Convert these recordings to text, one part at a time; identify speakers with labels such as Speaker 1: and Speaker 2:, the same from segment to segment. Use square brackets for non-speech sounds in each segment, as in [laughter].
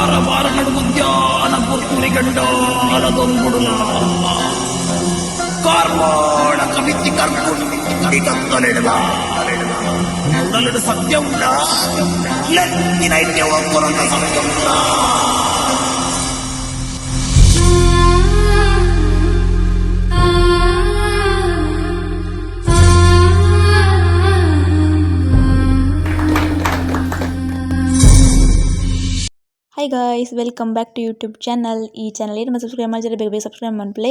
Speaker 1: కారవారనడు మధ్యాహ్న పుర్తుని గండాల దొంగుడునా కార్వాణ కవిత్తి కర్కుడి కత్తలెడలా సత్యం నెత్తినైతే ఒక్కరంత సత్యం
Speaker 2: hi guys welcome back to YouTube channel ಈ ಚಾನಲ್ ಏನು ಸಬ್ಸ್ಕ್ರೈಬ್ ಮಾಡಿದ್ರೆ ಬೇಗ ಬೇಗ ಸಬ್ಸ್ಕ್ರೈಬ್ ಮಾಡ್ಪ್ಲೆ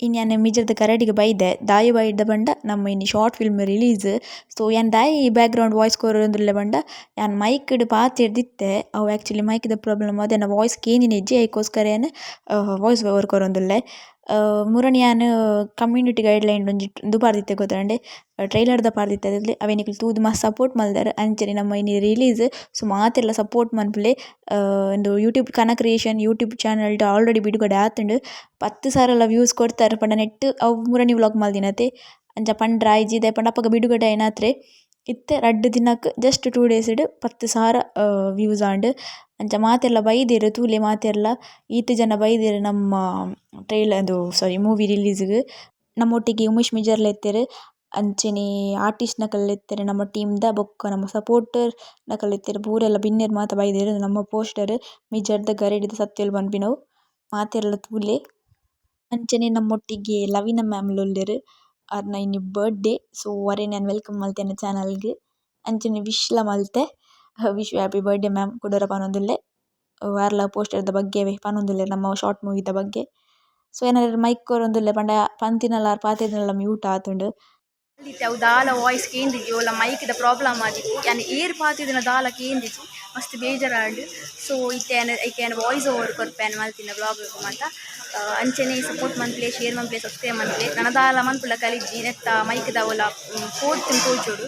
Speaker 2: ಇನ್ನು ಯಾನೆ ಮಿಜರ್ದ ಕರಡಿಗೆ ಬೈದೆ, ದಾಯಿ ಬೈದ ಬಂಡ, ನಮ್ಮ ಇನ್ನು ಶಾರ್ಟ್ ಫಿಲ್ಮ್ ರಿಲೀಸ್ ಸೊ ಯಾನ್ ದಾಯಿ ಬ್ಯಾಕ್ಗ್ರೌಂಡ್ ವಾಯ್ಸ್ ಕೊರೋದ್ರಲ್ಲೇ ಬಂಡ, ಯಾನ್ ಮೈಕ್ ಪಾತ್ ಹಿಡ್ದಿತ್ತೆ, ಅವು ಆ್ಯಕ್ಚುಲಿ ಮೈಕ್ದ ಪ್ರಾಬ್ಲಮ್ ಅದೇ, ನಾ ವಾಯ್ಸ್ ಕೇನಿನ ಇಜ್ಜಿ ಅದಕ್ಕೋಸ್ಕರ ಏನು ವಾಯ್ಸ್ ಓವರ್ ಕೊರೊಂದುಲ್ಲೆ ಮುರಣಿ ಯಾನ್ ಕಮ್ಯುನಿಟಿ ಗೈಡ್ಲೈನ್ ಒಂಜಿ ಉಂದು ಪಾರ್ದಿತ್ತೆ ಟ್ರೈಲರ್ ಟ್ರೈಲರ್ದ ಪಾರ್ದಿತ್ತೆ ಅದ್ರಲ್ಲಿ. ಅವೆನಿಕುಲು ತೂದು ಮಸ್ತ್ ಸಪೋರ್ಟ್ ಮಲ್ದೆರ್ ಅಂಚನೆ ನಮ್ಮ ಇನಿ ರಿಲೀಸ್ ಸೊ ಮಾತೆಲ್ಲ ಸಪೋರ್ಟ್ ಮನ್ಪುಲೆ ಉಂದು ಯೂಟ್ಯೂಬ್ ಕನ ಕ್ರಿಯೇಷನ್ ಯೂಟ್ಯೂಬ್ ಚಾನೆಲ್ಡ್ ಆಲ್ರೆಡಿ ಬಿಡುಗಡೆ ಆತುಂಡು. ಪತ್ತ್ ಸಾರೆಲ್ಲ ವ್ಯೂಸ್ ಕೊಡ್ತಾರೆ ಪಂಡ ನೆಟ್ ಅವು ಮುರಣಿ ವ್ಲಾಗ್ ಮಲ್ದಿನತೆ. ಅಂಚ ಪಂಡ್ರ ಐಜಿದೆ ಪಂಡ ಅಪ್ಪಗ ಬಿಡುಗಡೆ ಆಯ್ನಾತ್ರೆ. ಇತ್ತೆ ರಡ್ಡ್ ದಿನಕ್ ಜಸ್ಟ್ ಟೂ ಡೇಸ್ಡ್ ಪತ್ತ್ ಸಾರ ವ್ಯೂಸ್ ಆಂಡ್. ಅಂಚ ಮಾತೆಲ್ಲ ಬೈದೆರ್, ತೂಲೆ ಮಾತೆರ್ಲ, ಈತ್ ಜನ ಬೈದೆರ್ ನಮ್ಮ ಟ್ರೈಲರ್ ಅದು ಸಾರಿ ಮೂವಿ ರಿಲೀಸ್ಗ್ ನಮ್ಮೊಟ್ಟಿಗೆ ಉಮೇಶ್ ಮಿಜರ್ಲ ಇತ್ತೆರ್ ಅಂಚನೆ ಆರ್ಟಿಸ್ಟ್ ನಕಲ್ ಇತ್ತೆರ್ ನಮ್ಮ ದ ಬೊಕ್ಕ ನಮ್ಮ ಸಪೋರ್ಟರ್ ನಕಲ್ ಇತ್ತೆರ್ ಪೂರೆಲ್ಲ ಬಿನ್ನೆರ್ ಮಾತ ಬೈದೆರ್, ನಮ್ಮ ಪೋಸ್ಟರ್ ಮಿಜರ್ದ ಗರೆಡಿದ ಸತ್ಯಲ್ ಪನ್ಪಿನವು ಮಾತೆರ್ಲ ತೂಲೆ. ಅಂಚನೆ ನಮ್ಮೊಟ್ಟಿಗೆ ಲವಿನ ಮ್ಯಾಮ್ ಲೊಲ್ಲೆರ್ ಆರ್ನ ಇನ್ನು ಬರ್ಡೇ ಸೊ ಒರೆ ನಾನು ವೆಲ್ಕಮ್ ಮಲ್ತೇನೆ ಚಾನಲ್ಗ್ ಅಂಚನೆ ವಿಶ್ಲ ಮಲ್ತೆ. ವಿಶ್ ಹ್ಯಾಪಿ ಬರ್ಡೇ ಮ್ಯಾಮ್ ಕುಡರ ಪನೊಂದುಲ್ಲೆ ವಾರ್ಲ ಪೋಸ್ಟರ್ದ ಬಗ್ಗೆ ಪನೊಂದುಲ್ಲೆ ನಮ್ಮ ಶಾರ್ಟ್ ಮೂವಿದ ಬಗ್ಗೆ. ಸೊ ಏನಾದ್ರು ಮೈಕ್ ಕೊರೊಂದುಲ್ಲೆ ಪಂಡ ಪಂತಿನಲ ಪಾತೆರ್ನಲ ಮ್ಯೂಟ್ ಆತುಂಡು.
Speaker 3: ಅವು ದಾಲ ವಾಯ್ಸ್ ಕೇಂದಿಜಿ ಓಲ ಮೈಕ್ದ ಪ್ರಾಬ್ಲಮ್ ಆದಿತ್ತು ಯಾನ್ ಏರ್ ಪಾತಿದಿನ ದಾಲ ಕೇಂದಿಜಿ ಮಸ್ತ್ ಬೇಜಾರಾಂಡ್. ಸೊ ಇತ್ತೆ ಐಕೆ ವಾಯ್ಸ್ ಓವರ್ ಕೊರ್ಪೇನ್ ಮಲ್ತಿನ ಬ್ಲಾಗ್ ಮಾತ. ಅಂಚನೆ ಸಪೋರ್ಟ್ ಮಂತ್ಲಿ ಶೇರ್ ಮಂತ್ಲಿ ಸಬ್ಸ್ಕ್ರೈಬ್ ಮನ್ಪ್ಲೆ ಕನದಾಲ ಮನ್ಪುಲ ಕಲಿಜಿ ನೆತ್ತ ದ ಓಲ ಪೋರ್ತಿನ್ ತೋಜೋಡು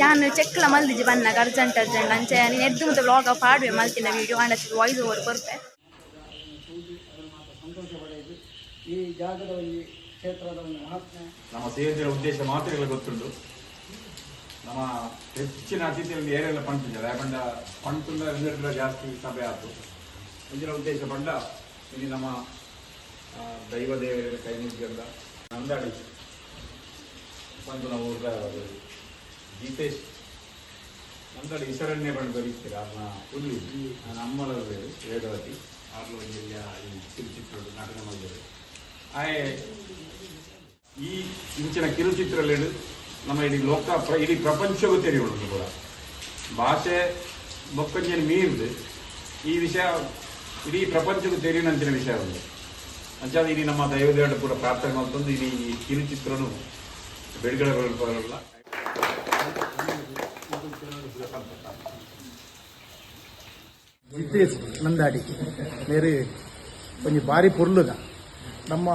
Speaker 3: ಯಾನ್ ಚೆಕ್ಲ ಮಲ್ದಿಜಿ ಬನ್ನಾಗ ಅರ್ಜೆಂಟ್ ಅರ್ಜೆಂಟ್ ಅಂಚೆ ನೀನು ಎದ್ದು ಮತ್ತೆ ಬ್ಲಾಗ್ ಪಾಡ್ವೆ ಮಲ್ತಿನ ವೀಡಿಯೋ ಆಂಡ ವಾಯ್ಸ್ ಓವರ್ ಕೊರ್ಪೆ.
Speaker 4: ಈ ಜಾಗದ ಈ ಕ್ಷೇತ್ರದ ಒಂದು ಮಹಾತ್ಮೆ
Speaker 5: ನಮ್ಮ ಸೇರಿಸಿದ ಉದ್ದೇಶ ಮಾತ್ರ ಗೊತ್ತುಂಟು. ನಮ್ಮ ಹೆಚ್ಚಿನ ಅತಿಥಿಯಲ್ಲಿ ಏರೆಲ್ಲ ಪಂಟಿದ್ದಾರೆ ಯಾಕಂಡ ಪಂಪುಂದ ಎಲ್ಲರ ಜಾಸ್ತಿ ಸಭೆ ಆಯ್ತು ಇಂದಿನ ಉದ್ದೇಶ ಪಂಡ, ಇಲ್ಲಿ ನಮ್ಮ ದೈವ ದೇವರ ಕೈ ಮುಗಿದ ನಂದಾಡಿ. ಪಂಪುನ ಊರ್ದ ಗೀತೇಶ್ ನಂದಾಡಿ ಹೆಸರನ್ನೇ ಬಂದು ಬರೀತೀರ ಅದನ್ನ ಹುಲಿ. ನಾನು ಅಮ್ಮಲ ವೇದವತಿ. ಆರ್ಲೋ ಜಿಲ್ಲೆಯ ಈ ಕಿರುಚಿತ್ರ ನಾಟಕ ಮಾಡಿದ್ದಾರೆ. ಆಯೆ ಈ ಇಂಚಿನ ಕಿರುಚಿತ್ರಲೇಡು ನಮ್ಮ ಇಡೀ ಲೋಕ ಇಡೀ ಪ್ರಪಂಚವೂ ತೆರೆಯುವುದು ಕೂಡ. ಭಾಷೆ ಬೊಕ್ಕಂಜನ ಮೀರ್ದು. ಈ ವಿಷಯ ಇಡೀ ಪ್ರಪಂಚಕ್ಕೂ ತೆರೆಯುವಂತಿನ ವಿಷಯ ಒಂದು ಅಂಚಾದ ಇಡೀ ನಮ್ಮ ದೈವದೇವರ ಕೂಡ ಪ್ರಾರ್ಥನೆ ಮಾಡ್ತಂದು ಇಡೀ ಈ ಕಿರುಚಿತ್ರನು ಬಿಡುಗಡೆ ಬರಲ್ಲ.
Speaker 4: ಜಿತೇಶ್ ನಂದಾಡಿ. ಮೇರೆ ಒಂದು ಬಾರಿ ಪೊರ್ಲುಗ. ನಮ್ಮ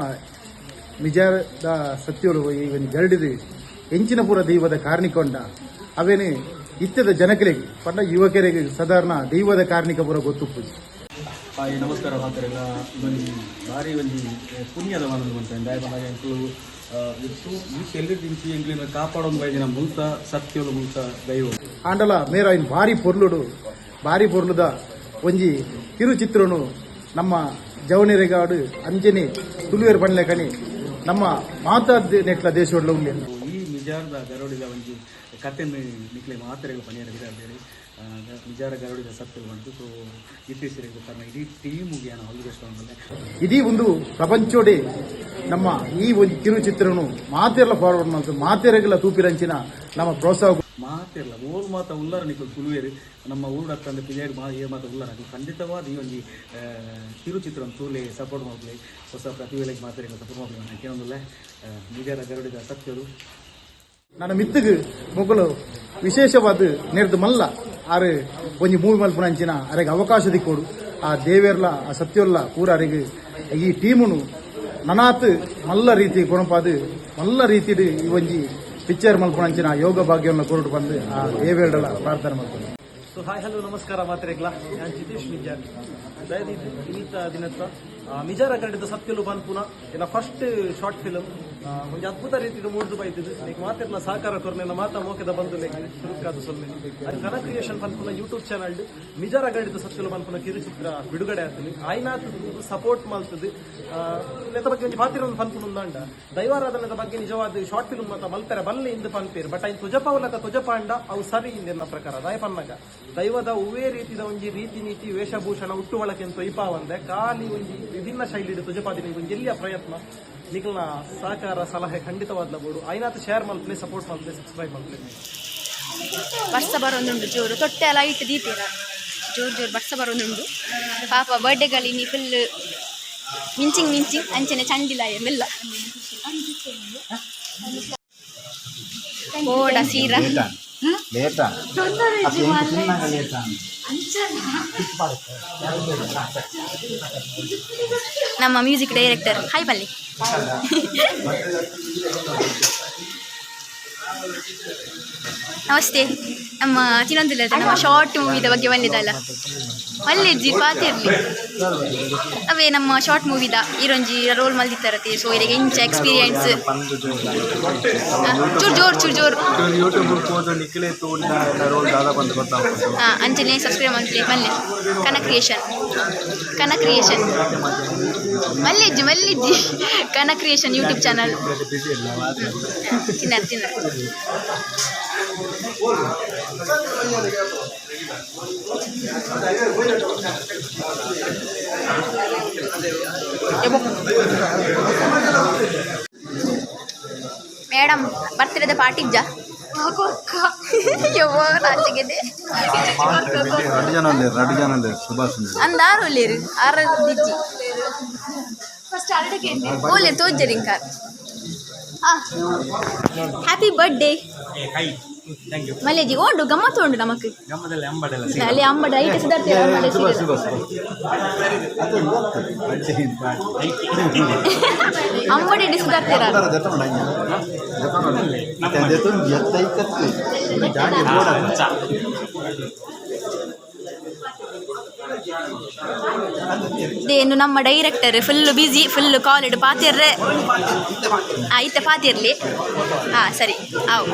Speaker 4: ನಿಜದ ಸತ್ಯರು ಈ ಒಂದು ಜರಡಿದು ಎಂಚಿನ ಪೂರ ದೈವದ ಕಾರ್ಣಿಕೊಂಡ ಅವೇನೇ ಇತ್ಯದ ಜನಕರಿಗೆ ಪಂಡ ಯುವಕರಿಗೆ ಸಾಧಾರಣ ದೈವದ ಕಾರ್ಣಿಕ ಪೂರ ಗೊತ್ತುಪ್ಪು
Speaker 6: ಹಾಯ್ ನಮಸ್ಕಾರ ಮಾತಾರೆಲ್ಲ ಒಂದು ಭಾರಿ ಒಂದು ಪುಣ್ಯದ ಮನದು ಅಂತ ಇತ್ತು. ಈ ಎಲ್ಲರಿ ದಿಂಚಿ ಕಾಪಾಡೋದು ಬೈದಿನ ಮುಂತ ಸತ್ಯದ ಮುಂತ ದೈವ.
Speaker 4: ಆಂಡಲ ಮೇರ ಇನ್ ಭಾರಿ ಪೊರ್ಲುಡು. ಭಾರಿ ಪೊರ್ಲುದ ಒಂಜಿ ಕಿರುಚಿತ್ರನು ನಮ್ಮ ಜವನೆರೆಗಾಡು ಅಂಜನೆ ತುಳುವೇರು ಬಣ್ಣ ಕಣಿ ನಮ್ಮ ಮಾತಾಡ್ ನೆಟ್ಲ ದೇಶ ಉಂಡೆ
Speaker 6: ಈ ನಿಜಾರದ ಗರೋಡಿದ ಒಂಜಿ ಕತೆ ನಿಕ್ಲೆ ಮಾತೆರೆಗ್ ಪಣಿಯರ ಹೇಳಿ ನಿಜಾರ ಗರೋಡಿದ ಸತ್ಯ ಬಂತು. ಸೊ ಇತ್ತೀಚೆಗೆ ತನ್ನ ಇಡೀ ಟೀಮುಗೆ ನಾನು ಹೊಲಿಗೆಸ್ಕೊಂಡಲ್ಲೇ
Speaker 4: ಇಡೀ ಒಂದು ಪ್ರಪಂಚೋಡೆ ನಮ್ಮ ಈ ಒಂದು ಕಿರುಚಿತ್ರನು ಮಾತೆರ್ಲ ಫಾರ್ವರ್ಡ್ ಮಾಡ್ತು. ಮಾತೆರೆಗೆಲ್ಲ ತೂಪಿರಂಚಿನ ನಮ್ಮ ಪ್ರೋತ್ಸಾಹ
Speaker 6: ಮಾತೆರ್ಲ ಓಲ್ ಮಾತ ಉಲ್ಲಾರ ನಿಕ್ಲು ತುಳುವೇರಿ ನಮ್ಮ ಊರು ಅತ್ತಂದ ಪಿಲಿಯರ್ ಮಾ ಏ ಮಾತ ಉಲ್ಲಾರ ಅದು ಖಂಡಿತವಾದ ಈ ಒಂದು ಕಿರುಚಿತ್ರ ತೂಲೆ ಸಪೋರ್ಟ್ ಮಾಡ್ಲಿ ಹೊಸ ಪ್ರತಿಭೆಗಳಿಗೆ ಮಾತಾಡಿ ಸಪೋರ್ಟ್ ಮಾಡ್ಲಿ ನಾನು ಕೇಳೋದಿಲ್ಲ ನಿಜರ ಗರುಡಿದ ಸತ್ಯರು
Speaker 4: ನನ್ನ ಮಿತ್ತಿಗೆ ಮೊಗಲು ವಿಶೇಷವಾದ ನೆರೆದು ಮಲ್ಲ, ಆರು ಒಂಜಿ ಮೂವಿ ಮಲ್ಪುನಂಚಿನ ಅರೆಗೆ ಅವಕಾಶ ದಿಕ್ಕೋಡು. ಆ ದೇವೇರ್ಲ, ಆ ಸತ್ಯೋರ್ಲ, ಪೂರ ಅರೆಗೆ ಈ ಟೀಮುನು ನನಾತ್ ಮಲ್ಲ ರೀತಿ ಗುಣಪಾದು ಮಲ್ಲ ರೀತಿಡ್ ಈ ಒಂಜಿ ಪಿಕ್ಚರ್ ಮಲ್ಪುನಂಚಿನ ಯೋಗ ಭಾಗ್ಯವನ್ನು ಕೊರಟು ಬಂದು ಆ ದೇವೇರ್ಲ ಪ್ರಾರ್ಥನೆ ಮಾಡ್ತಾರೆ
Speaker 7: ಸೊ ಹಾಯ್ ಹಲೋ ನಮಸ್ಕಾರ ಮಾತ್ರೆಗ್ಲಾ ನಾನು ಜಿತೇಶ್ ಮಿಜಾರ್ ಇಂಥ ದಿನತ್ತ ಮಿಜಾರ ಕಡೆದ ಸತ್ಯಲು ಪನ್ಪುನ ಇನ್ನ ಫಸ್ಟ್ ಶಾರ್ಟ್ ಫಿಲ್ಮ್ ಒಂದು ಅದ್ಭುತ ರೀತಿಯ ಮೂಡ್ದು ಬೈತಿದ್ದು ಈಗ ಮಾತಿರ್ನ ಸಹಕಾರ ಕೊರ್ನೆನ ಮಾತಾ ಮೋಕೆದ ಬಂದು ಶುರುಕಾದ ಕನ ಕ್ರಿಯೇಷನ್ ಪನ್ಪುನ ಯೂಟ್ಯೂಬ್ ಚಾನಲ್ ನಿಜರ ಗಡಿದ ಸತ್ಯಲು ಪನ್ಪುನ ಕಿರುಚಿತ್ರ ಬಿಡುಗಡೆ ಆಗ್ತದೆ. ಆಯ್ನಾ ಸಪೋರ್ಟ್ ಮಾಡ್ತದೆ ನೆತ್ತ ಬಗ್ಗೆ ಒಂದು ಪಾತ್ರ ಒಂದು ಪನ್ಪುನ ಉಂದಾಂಡ ದೈವಾರಾಧನದ ಬಗ್ಗೆ ನಿಜವಾದ ಶಾರ್ಟ್ ಫಿಲ್ಮ್ ಮಾತಾ ಮಲ್ಪೆರ ಬಲ್ಲೆ ಇಂದು ಪನ್ಪೇರು. ಬಟ್ ಐನ್ ತುಜಪ ಉಲಕ ತುಜಪಾಂಡ ಅವು ಸರಿ ಇಂದೆಲ್ಲ ಪ್ರಕಾರ. ದಾಯ ಪನ್ನಗ. ದೈವದ ಉವೇ ರೀತಿದ ಒಂಜಿ ರೀತಿ ನೀತಿ ವೇಷಭೂಷಣ ಹುಟ್ಟುವಳಕೆ ಅಂತ ಇಪಾವಂದೆ ಖಾಲಿ ಒಂಜಿ ವಿಭಿನ್ನ ಶೈಲಿ ತುಜಪಾದಿನ ಒಂದು ಎಲ್ಲಿಯ ಪ್ರಯತ್ನ? ನಿಖಲ್ನ ಸಹಕಾರ ಸಲಹೆ ಖಂಡಿತವಾದ ಬೋಡು ಐನಾತ್ ಶೇರ್ ಮಾಡ್ತೀನಿ ಸಪೋರ್ಟ್ ಮಾಡ್ತೀನಿ ಸಬ್ಸ್ಕ್ರೈಬ್ ಮಾಡ್ತೀನಿ
Speaker 3: ವರ್ಷ ಬರೋದುಂಡು ಜೋರು. ತೊಟ್ಟೆ ಎಲ್ಲ ಇಟ್ಟು ದೀಪೀರ ಜೋರು ಜೋರು ವರ್ಷ ಬರೋದುಂಡು ಪಾಪ ಬರ್ಡೆಗಳಿ ಫುಲ್ ಮಿಂಚಿಂಗ್ ಮಿಂಚಿಂಗ್ ಅಂಚನೆ ಚಂಡಿಲ ಮೆಲ್ಲ ಓಡ ಸೀರಾ. ನಮ್ಮ ಮ್ಯೂಸಿಕ್ ಡೈರೆಕ್ಟರ್. ಹಾಯ್ ಬಲ್ಲಿ [laughs] ನಮಸ್ತೆ. ನಮ್ಮ ಚಿನ್ನೊಂದಿಲ್ಲ ನಮ್ಮ ಶಾರ್ಟ್ ಮೂವಿದ ಬಗ್ಗೆ ಬಂದಿದ್ದಲ್ಲ ಮಲ್ಲಿಜ್ಜಿ ಪಾತಿರ್ಲಿ ಅವೇ ನಮ್ಮ ಶಾರ್ಟ್ ಮೂವಿದ ಈರೊಂಜಿ ರೋಲ್ ಮಲ್ದಿತ್ತಾರತಿ ಸೊ ಇರಿಗೆ ಇಂಚ ಎಕ್ಸ್ಪೀರಿಯನ್ಸ್ ಚೂರ್ ಜೋರ್ ಚೂರ್ ಜೋರ್. ಹಾಂ ಅಂಚನೆ ಸಬ್ಸ್ಕ್ರೈಬ್ ಮಾಡ್ಲಿ ಮಲ್ಲೆ ಕನ ಕ್ರಿಯೇಷನ್ ಕನ ಕ್ರಿಯೇಷನ್ ಮಲ್ಲಿಜ್ಜಿ ಮಲ್ಲಿಜ್ಜಿ. ಕನ ಕ್ರಿಯೇಷನ್ ಯೂಟ್ಯೂಬ್ ಚಾನಲ್
Speaker 8: ತಿನ್ನ ಇಲ್ಲ మేడం బర్త్డే పార్టీ జా అందరూ
Speaker 3: లేరు ఆరు దిజ్జి ఫస్ట్ అరడకేంటి ఓలే తోజ్జరు ఇంకా ಹ್ಯಾಪಿ ಬರ್ಡೇ ಮಲ್ಲೇಜಿ ಓಡು ಗಮ್ಮತ್ತು ಉಂಡು ನಮಕ್. ಅಲ್ಲಿ ಅಂಬಡ ಐತೆ ಸುಧಾರ್ತೀರ ಅಂಬಡ ಇಡಿ ಸುಧಾರ್ತೀರ ಇದೇನು ನಮ್ಮ ಡೈರೆಕ್ಟರ್ ಫುಲ್ ಬ್ಯುಸಿ ಫುಲ್ ಇಡು. ಪಾತಿರ್ರೆ. ಆಯ್ತ ಪಾತಿರ್ಲಿ. ಹಾಂ ಸರಿ. ಆವು.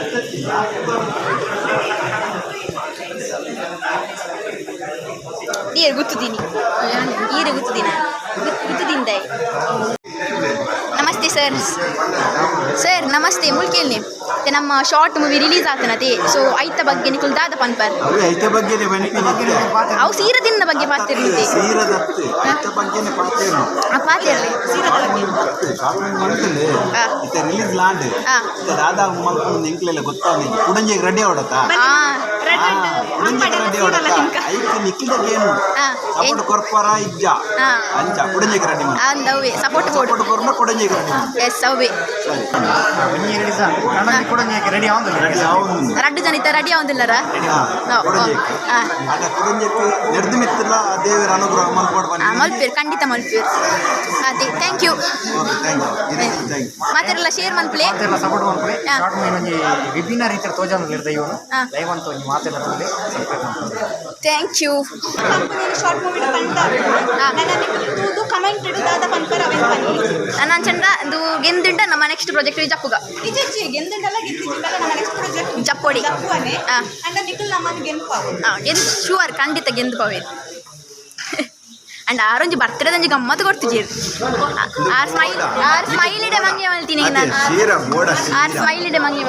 Speaker 3: ನೀರು ಗುತ್ತುದೀನಿ. ನೀರು ಗೊತ್ತಿದ್ದೀನಿ ಗೊತ್ತಿದ್ದೀನಿ ನಮಸ್ತೆ ಸರ್ ಸರ್ ನಮಸ್ತೆ ಮುಲ್ಕೇಲ್ನಿ ಮತ್ತೆ ನಮ್ಮ ಶಾರ್ಟ್ ಮೂವಿ ರಿಲೀಸ್ ಆತನತಿ ಸೊ ಐತ ಬಗ್ಗೆ ನಿಕುಲ್ ದಾದ ಪನ್ಪರ್
Speaker 8: ಐತೆ ಬಗ್ಗೆನೆ ಬನ್ನಿ
Speaker 3: ಅವು ಸೀರದಿನ ಬಗ್ಗೆ ಪಾತಿರ್ಲಿದೆ
Speaker 8: ಸೀರದತ್ತೆ ಐತೆ ಬಗ್ಗೆನೆ ಪಾತೇನು
Speaker 3: ಆ ಪಾತಿರ್ಲಿ
Speaker 8: ಶಾಪಿಂಗ್ ಮಾಡ್ತಲೆ
Speaker 3: ಆ.
Speaker 8: ಇತ್ತೆ ರಿಲೀಸ್ ಲಾಂಡ್.
Speaker 3: ಆ.
Speaker 8: ಇತ್ತೆ ದಾದಾ ಮಲ್ಕೊಂಡು ಎಂಕ್ಲೆಲ್ಲ ಗೊತ್ತಾಗಿ ಉಡಂಜಿಗೆ ರೆಡಿ ಹೊಡತಾ
Speaker 3: ಆ
Speaker 8: ಉಡಂಜಿಗೆ ರೆಡಿ ಹೊಡತಾ ಐತೆ ನಿಕ್ಕಿದ ಗೇನು
Speaker 3: ಆ,
Speaker 8: ಸಪೋರ್ಟ್ ಕೊರ್ಪರ ಇಜ್ಜ.
Speaker 3: ಆ.
Speaker 8: ಅಂಚ ರೆಡಿ ಮಾಡಿ
Speaker 3: ಅಂದವೆ ಸಪೋರ್ಟ್ ಬೋರ್ಡ್
Speaker 8: ಸಪೋರ್ಟ್ ಕೊರ್ನ ಉಡಂಜಿಗೆ ರೆಡಿ ಮಾಡಿ
Speaker 3: ಎಸ್ ಅವೆ. ರಡ್ಡು ಜನ ಇತ್ತ ರೆಡಿ ಆಗುದಿಲ್ಲರ
Speaker 8: ಉಡಂಜಿಗೆ ಅದ
Speaker 3: ಥ್ಯಾಂಕ್ ಯು ಮಾತೆಲ್ಲ ಶೇರ್
Speaker 9: ಸಪೋರ್ಟ್. ಶಾರ್ಟ್ ಒಂಜಿ ವಿಭಿನ್ನ ರೀತಿಯ ತೋಜನ ಇರ್ದ ಇವನು.
Speaker 3: ಹಾ.
Speaker 9: ಲೈವ್ ಅಂತ ಒಂಜಿ ಮಾತೆಲ್ಲ ತಂದು ಸಬ್ಸ್ಕ್ರೈಬ್ ಮಾಡ್ಕೊಳ್ಳಿ
Speaker 3: thank you
Speaker 10: short movie comment
Speaker 3: ಚಂದ ಇದು ಗೆಂದುಂಡ ನಮ್ಮ ನೆಕ್ಸ್ಟ್ ಪ್ರಾಜೆಕ್ಟ್ ಜಪ್ಪುಗ. ಜಪ್ಪೊಡಿ. ಶೂರ್ ಖಂಡಿತ ಗೆಂದು ಪವೇರು ಆ್ಯಂಡ್ ಆರೊಂಜಿ ಬರ್ತಡೇದಂಜಿ ಗಮ್ಮತ್ ಕೊಡ್ತಿದ್ದೀರಿ ಆರ್ ಸ್ಮೈಲ್ ಆರ್ ಸ್ಮೈಲ್ ಇಡೆ ಮಂಗೆ ಮಲ್ತೀನಿ ನಾನು ಆರ್ ಸ್ಮೈಲ್ ಇಡೆ ಮಂಗೆ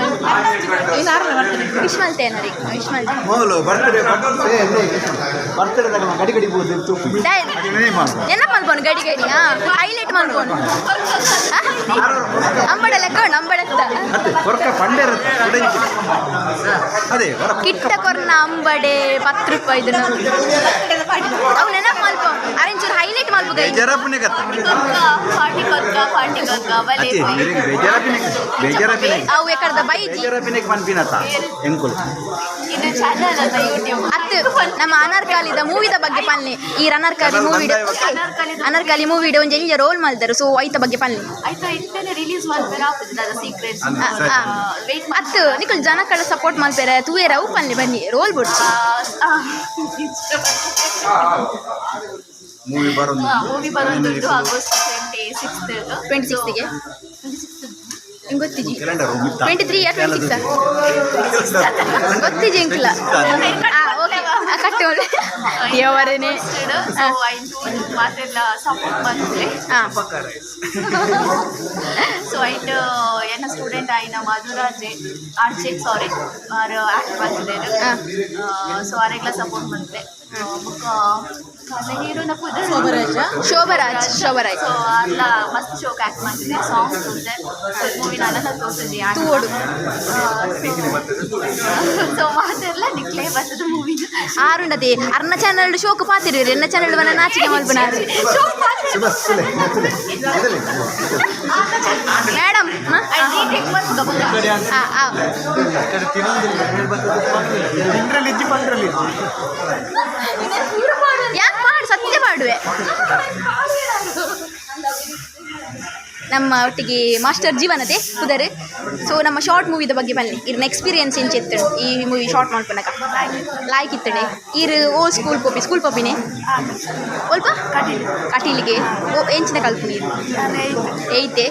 Speaker 3: ವಿಶ್ ಮಲ್ತೇನೆ
Speaker 8: ರೀ ವಿಶ್ ನೆನಪು ಮಲ್ಕೊಂಡು ಗಡಿ ಗಡಿ
Speaker 3: ಹಾಂ
Speaker 8: ಹೈಲೈಟ್ ಮಲ್ಕೊಂಡು ಅಂಬಡ ಲೆಕ್ಕ ಅಂಬಡ
Speaker 3: ಕಿಟ್ಟ ಕೊರ್ನ ಅಂಬಡೆ ಪತ್ತು ರೂಪಾಯಿ ಅವನ ನೆನಪು ಮಲ್ಪ ಅರೆ ಅರೆಂಚೂರು ಹೈಲೈಟ್ ಮಾಡ್ಬೇಕು
Speaker 8: ಬೇಜಾರಪ್ಪನೆ ಕತ್ತ
Speaker 3: ಬಲೆ
Speaker 8: ಬೇಜಾರಪ್ಪಿನೆ ಬೇಜಾರಪ್ಪಿನೆ
Speaker 3: ಅವು ಎಕರ್ದ ಬೈಜಿ
Speaker 8: ಬೇಜಾರಪ್ಪಿನೆ ಪನ್ಪಿನತ ಎಂಕುಲು
Speaker 3: ಇದು ಚಾನಲ್ ಅದ ಯೂಟ್ಯೂಬ್ ಅತ್ತು ನಮ್ಮ ಅನರ್ಕಾಲಿದ ಮೂವಿದ ಬಗ್ಗೆ ಪನ್ನೆ ಈ ಅನರ್ಕಾಲಿ ಮೂವಿ ಅನರ್ಕಾಲಿ ಮೂವಿ ಒಂದು ಎಲ್ಲಿ ರೋಲ್ ಮಾಡ್ತಾರೆ ಸೊ ಐತ ಬಗ್ಗೆ ಪನ್ನೆ ಅತ್ತು ನಿಕಲ್ ಜನಕ್ಕಳ ಸಪೋರ್ಟ್ ಮಾಡ್ತಾರೆ. ತೂವೇರ ಅವು ಪಲ್ನಿ ಬನ್ನಿ. ರೋಲ್ ಬಿಡ್ಸಿ.
Speaker 11: ಮೂವಿ ಬರೋದು.
Speaker 12: ಮೂವಿ ಬರೋದು August twenty sixth
Speaker 3: twenty twenty three twenty six
Speaker 12: support so ಏನ student ಆಯ್ನ R RJ sorry R act so ಅವರೆಲ್ಲ ಸಪೋರ್ಟ್ ಬಂದ್ರೆ ಕಲೆ ಹೀರೋನ ಶೋಭರಾಜ್.
Speaker 3: ಶೋಭರಾಜ್ ಶೋಭರಾಜ್.
Speaker 12: ಸೊ ಅಲ್ಲ ಮಸ್ತ್ ಶೋಕ್ ಆಕ್ಟ್ ಮಾಡ್ತಿದ್ದೆ ಸಾಂಗ್ಸ್ ತೋರಿಸಿದೆ ಮೂವಿ ನಾನು ತೋರಿಸಿದ್ದೆ
Speaker 3: ತೋಡು
Speaker 12: ಸೊ ಮಾತೆಲ್ಲ ನಿಕ್ಲೇ ಬರ್ತದೆ ಮೂವಿ
Speaker 3: ಆರುಂಡದೆ ಅರ್ನ ಚಾನಲ್ ಶೋಕ್ ಪಾತಿರಿ ಎನ್ನ ಚಾನಲ್ ಬನ ನಾಚಿಕೆ ಮಲ್ಪನಾರು ಮೇಡಮ್ ಹಾಂ? ಮಾಡುವೆ ನಮ್ಮ ಒಟ್ಟಿಗೆ ಮಾಸ್ಟರ್ ಜೀವನತೆ ಕುದರೆ ಸೊ ನಮ್ಮ ಶಾರ್ಟ್ ಮೂವಿದ ಬಗ್ಗೆ ಬನ್ನಿ ಇರ್ನ ಎಕ್ಸ್ಪೀರಿಯನ್ಸ್ ಏನು ಎತ್ತಡು ಈ ಮೂವಿ ಶಾರ್ಟ್ ಮಾಡ್ಕೊಳಕ ಲಾಯ್ಕ್ ಇತ್ತಡೆ ಇರ್ ಓ ಸ್ಕೂಲ್ ಪೋಪಿ ಸ್ಕೂಲ್ ಪೊಪ್ಪಿನೇ ಒಲ್ಪ ಕಟೀಲಿಗೆ ಓ ಎಂಚಿನ ಕಲ್ಪನೆ ಇದು ಏಯ್ತೆ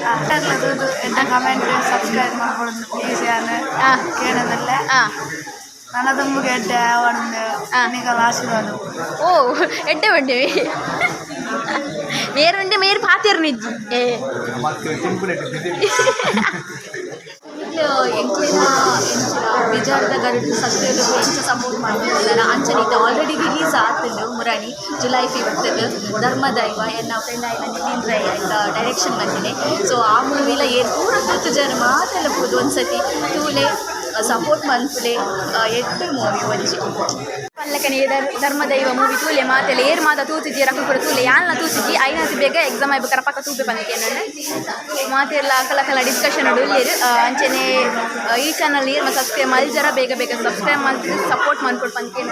Speaker 3: ಹಾಂ
Speaker 12: ನನ್ನದೊಂದು ಗೆಡ್ಡೆ ಒಂದು ನಿಗಲ ಆಶೀರ್ವಾದ.
Speaker 3: ಓ ಎಡ್ಡೆ ಬಂಡೆ ಮೇರುಂಡೆ ಮೇರು ಪಾತಿರ್ ನಿಜ್ಜಿ. ಏ.
Speaker 12: ಎಂಕ್ಲಿನ ಬಿಜಾರದ ಗರಡು ಸತ್ಯಲು ಎಂಚ ಸಪೋರ್ಟ್ ಮಾಡ್ತಿದ್ದಾರೆ ಅಂಚನಿತ ಆಲ್ರೆಡಿ ರಿಲೀಸ್ ಆಗ್ತದೆ ಮುರಾಣಿ ಜುಲೈ ಫಿಫ್ತ್ ಧರ್ಮದೈವ ಎನ್ನ ಫ್ರೆಂಡ್ ಆಯ್ತು ನಿತಿನ್ ರೈ ಆಯ್ತ ಡೈರೆಕ್ಷನ್ ಬಂದಿದೆ. ಸೊ ಆ ಮೂವಿಲ ಏನ್ ಪೂರ ಕೂತು ಜನ ಮಾತೆಲ್ಲ ಪೂದು ಒಂದ್ಸತಿ. ತೂಲೆ ಸಪೋರ್ಟ್ ಮನ್ಪುಲೆ ಎಟ್ಟು ಮೂವಿ ಒಂಜಿ
Speaker 3: ಪಲ್ಲಕನೆ ಧರ್ಮದೈವ ಮೂವಿ ತೂಲೆ ಮಾತೆಲ್ಲ ಏರ್ ಮಾತ ತೂತಿದ್ದಿ ರಕ್ಕು ಕೂಡ ತೂಲೆ ಯಾಲ್ನ ತೂತಿಜಿ ಐನ ಬೇಗ ಎಕ್ಸಾಮ್ ಆಯ್ಬೇಕು ಪಕ್ಕ ತೂಪೆ ನಾನು. ಮಾತೆಲ್ಲ ಕಲ ಕಲ ಡಿಸ್ಕಷನ್ ಉಳ್ಳೇರು ಅಂಚನೆ ಈ ಚಾನಲ್ ಏರ್ ಸಬ್ಸ್ಕ್ರೈಬ್ ಮಲ್ಜರ ಬೇಗ ಬೇಗ ಸಬ್ಸ್ಕ್ರೈಬ್ ಮಾಡಿ ಸಪೋರ್ಟ್ ಮಾಡ್ಕೊಡ್ ಬಂದಿಕೆ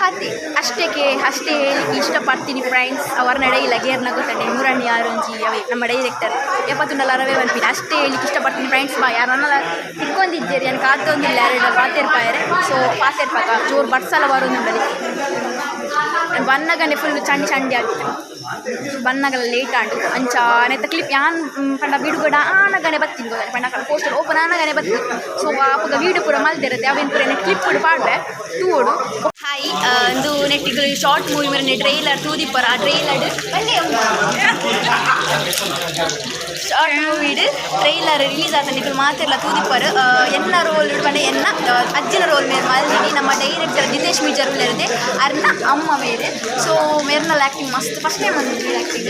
Speaker 3: ಹಾತಿ ಅಷ್ಟಕ್ಕೆ ಅಷ್ಟೇ ಹೇಳಿಕ್ಕೆ ಇಷ್ಟಪಡ್ತೀನಿ ಫ್ರೆಂಡ್ಸ್ ಅವರ ನಡೆಯಿಲ್ಲ ಗೇರ್ನ ಗೊತ್ತಂಡೆ ಮೂರಣ್ಣಿ ಆರಂಜಿ, ಅವೇ, ನಮ್ಮ ಡೈರೆಕ್ಟರ್ ಎಪ್ಪತ್ತೊಂದಲ್ಲ ರವೆ ಬಂದ್ಬಿಟ್ಟು ಅಷ್ಟೇ ಹೇಳಿಕ್ಕೆ ಇಷ್ಟಪಡ್ತೀನಿ ಫ್ರೆಂಡ್ಸ್ ಬಾ ಯಾರನ್ನ ತಿಕ್ಕೊಂಡಿದ್ದೀರಿ ನಾನು ಕಾತೊಂದಿಲ್ಲ ಯಾರು ಪಾತಿರ್ಪಾಯರೆ ಸೊ ಪಾತಿರ್ಪಾಕ ಜೋರು ಬಡ್ಸಲ ಬರೋದಂಬಲ್ಲಿ ಬನ್ನಗನೆ ಫುಲ್ ಚಂಡಿ ಚಂಡಿ ಆಗ್ತದೆ ಬಣ್ಣಗಳ ಲೇಟ್ ಆಂಡು ಅಂಚ ನೆತ್ತ ಕ್ಲಿಪ್ ಯಾನ್ ಪಂಡ ಬಿಡುಗಡ ಆನಗನೆ ಗೊತ್ತಾನೆ ಪಂಡ ಪೋಸ್ಟರ್ ಓಪನ್ ಆನಗನೆ ಬತ್ತಿ ಸೊ ಆಪಗ ವೀಡಿಯೋ ಪೂರ ಮಲ್ತಿರುತ್ತೆ. ಅವೇನು ಪೂರ ಕ್ಲಿಪ್ ಕೂಡ ಪಾಡ್ರೆ ತೂಡು. ಹಾಯ್ ಒಂದು ನೆಟ್ಟಿಗೆ ಶಾರ್ಟ್ ಮೂವಿ ಮೇಲೆ ಟ್ರೈಲರ್ ತೂದಿಪ್ಪರ ಆ ಟ್ರೈಲರ್ ಶಾರ್ಟ್ ಮೂವಿಡ್ ಟ್ರೈಲರ್ ರಿಲೀಸ್ ಆದ ನಿಖಲ್ ಮಾತೆಲ್ಲ ತೂದಿಪ್ಪರ್ ಎನ್ನ ರೋಲ್ ಪಂಡ ಎನ್ನ ಅಜ್ಜನ ರೋಲ್ ಮೇಲೆ ಮಲ್ದಿನಿ ನಮ್ಮ ಡೈರೆಕ್ಟರ್ ನಿತೇಶ್ ಮೀಜರ್ ಮೇಲೆ ಅರ್ನ ಅಮ್ಮ ಮೇಲೆ. ಸೊ ಮೇರ್ನಲ್ಲಿ ಆ್ಯಕ್ಟಿಂಗ್ ಮಸ್ತ್. First time acting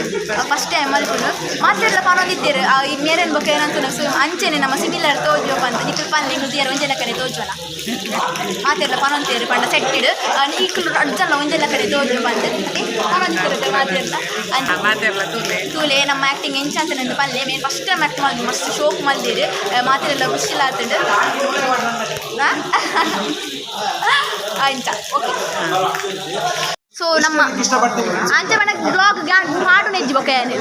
Speaker 3: first time ಅಲ್ಕೊಂಡು ಮಾತೆಲ್ಲ ಪನೊಂದಿದ್ದೀರು ಈ ಮೇರೇನು ಬಗ್ಗೆ ಏನಂತ ಸೊ ಅಂಚೆನೆ ನಮ್ಮ ಸಿಮಿಲರ್ ತೋಜೋಪ ಅಂತ. ನಿಖಿಲ್ ಪಲ್ಲೆ ಹೃದಯ ಒಂಜೆಲ್ಲ ಕಡೆ ತೋಜೋಣ ಮಾತೆಲ್ಲ ಪನೊಂತೇರು ಪಂಡ ಸೆಟ್ಟಿಡ್ ನೀಕಲು ಅಜ್ಜಲ್ಲ ಒಂಜೆಲ್ಲ ಕಡೆ ತೋಜು ಅಂತ. ಪನೊಂದಿರುತ್ತೆ ಮಾತೆಲ್ಲ ಮಾತೆಲ್ಲ ತೂಲೆ. ನಮ್ಮ ಆ್ಯಕ್ಟಿಂಗ್ ಎಂಚ ಅಂತ ನಂದು ಪಲ್ಲೆ. ಮೇನ್ ಫಸ್ಟ್ ಟೈಮ್ ಆ್ಯಕ್ಟ್ ಮಾಡಿ ಮಸ್ತ್ ಶೋಕ್ ಮಲ್ದಿರಿ ಮಾತೆಲ್ಲ ಖುಷಿಲಾತುಂಡು [laughs] ಆಯ್ತ ಓಕೆ ಸೊ ನಮ್ಮ ಅಂಚೆ ಮನೆ ಬ್ಲಾಗ್ ಮಾಡು ನೆಜ್ಜಿ ಬೊಕ್ಕ
Speaker 11: ಮಾಡಿ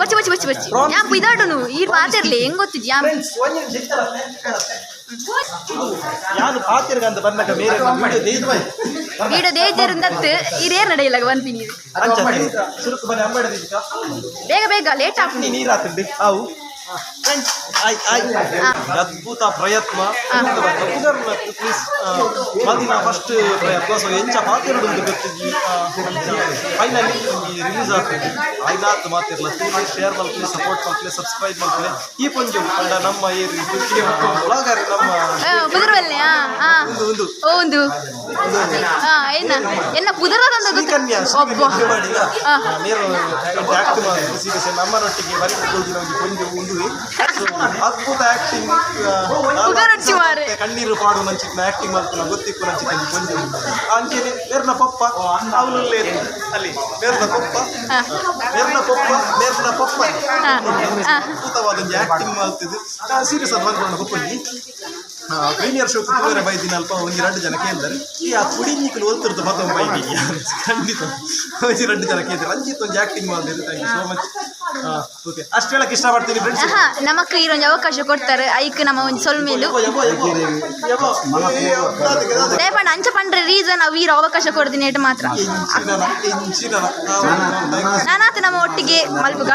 Speaker 3: ಬಚ್ಚಿ ಬಚ್ಚಿ ಬಚ್ಚಿ ಬಚ್ಚಿ. ಯಾ ಇದಾಡುನು ಈ ಮಾತಿರ್ಲಿ ಹೆಂಗ್ ಗೊತ್ತಿದ್ ಯಾ
Speaker 11: ಯಾರು ಪಾತಿರ್ಗಂತ ಬಂದಾಗ ಬೇರೆ
Speaker 3: ನಡೆಯಿಲ್ಲ
Speaker 11: ಸುರುಕು ಬನ್ನಿ ಅಂಬಡದಿದ್ದ
Speaker 3: ಬೇಗ ಬೇಗ ಲೇಟ್ ಆಗ್ತೀನಿ
Speaker 11: ನೀರು ಹಾಕಂడి ಅವು ಅದ್ಭುತ ಪ್ರಯತ್ನ. ಪ್ಲೀಸ್ ಫಸ್ಟ್ ಪ್ರಯತ್ನ. ಸೊ ಎಂಚ ಪಾತಿರಡು ಗೊತ್ತಿದ್ವಿ? ಫೈನಲಿ ರಿಲೀಸ್ ಆಗ್ತದೆ. ಐನಾತ್ ಮಾತಿರ್ಲ. ಶೇರ್ ಮಾಡ್ತೀವಿ ಸಪೋರ್ಟ್ ಮಾಡ್ತೀವಿ ಸಬ್ಸ್ಕ್ರೈಬ್ ಮಾಡ್ತೀವಿ ಈ ಪಂಜು ಅಂಡ ನಮ್ಮ ಏರಿ ಬ್ಲಾಗರ್ ನಮ್ಮ ಒಂದು ಮಾಡಿದ ಆಕ್ಟ್ ಬರೀ ಒಂದು So, ಅದ್ಭುತ ಆಕ್ಟಿಂಗ್ ಕಣ್ಣೀರು ಪಾಡು ನಂಚಿನ ಆಕ್ಟಿಂಗ್ ಮಾಡ್ತಾನೆ. ಗೊತ್ತಿಕ್ಕು ಚಿಕ್ಕ ಕೊಂಚ ಅಂಚೆನೆ ಮೇರ್ನ ಪಪ್ಪ. ಅವನಲ್ಲೇ ಅಲ್ಲಿ ಮೇರ್ನ ಪಪ್ಪ.
Speaker 3: ಬೇರ್ನ
Speaker 11: ಮೇರ್ನ ಪಪ್ಪ ಮೇರ್ನ ಪಪ್ಪ. ಅದ್ಭುತವಾದ ಆಕ್ಟಿಂಗ್ ಮಾಡ್ತಿದ್ದು. ಸೀರಿಯಸ್ ಆಗಿ ಬಂದ್ಕೊಂಡು ಪಪ್ಪಂಗಿ ಪ್ರೀಮಿಯರ್ ಶೋ ಕುತ್ತೂರೆ ಬೈದಿನ ಅಲ್ಪ ಒಂದು ಎರಡು ಜನ ಕೇಳಿದ್ದಾರೆ ಈ ಆ ಪುಡಿ ನೀಕಲು ಓದ್ತಿರ್ತು ಮತ್ತೊಂದು ಬೈದಿಗೆ ಖಂಡಿತ ಒಂದು ಎರಡು ಜನ ಕೇಳಿದ್ರು ರಂಜಿತ್ ಒಂದು ಆಕ್ಟಿಂಗ್ ಮಾಡಿದ್ರು thank you so much okay ಅಷ್ಟು ಹೇಳಕ್ಕೆ ಇಷ್ಟಪಡ್ತೀನಿ ಫ್ರೆಂಡ್ಸ್
Speaker 3: ನಮಕ್ ಇರೊಂದು ಅವಕಾಶ ಕೊಡ್ತಾರೆ ಐಕ್ ನಮ್ಮ ಒಂದು ಸೊಲ್ಮೇಲು ಅಂಚ ಪಂಡ್ರೆ ರೀಸನ್ ಅವು ಇರೋ ಅವಕಾಶ ಕೊಡ್ತೀನಿ ಏಟ್ ಮಾತ್ರ ನಾನಾತ ನಮ್ಮ ಒಟ್ಟಿಗೆ ಮಲ್ಪುಗ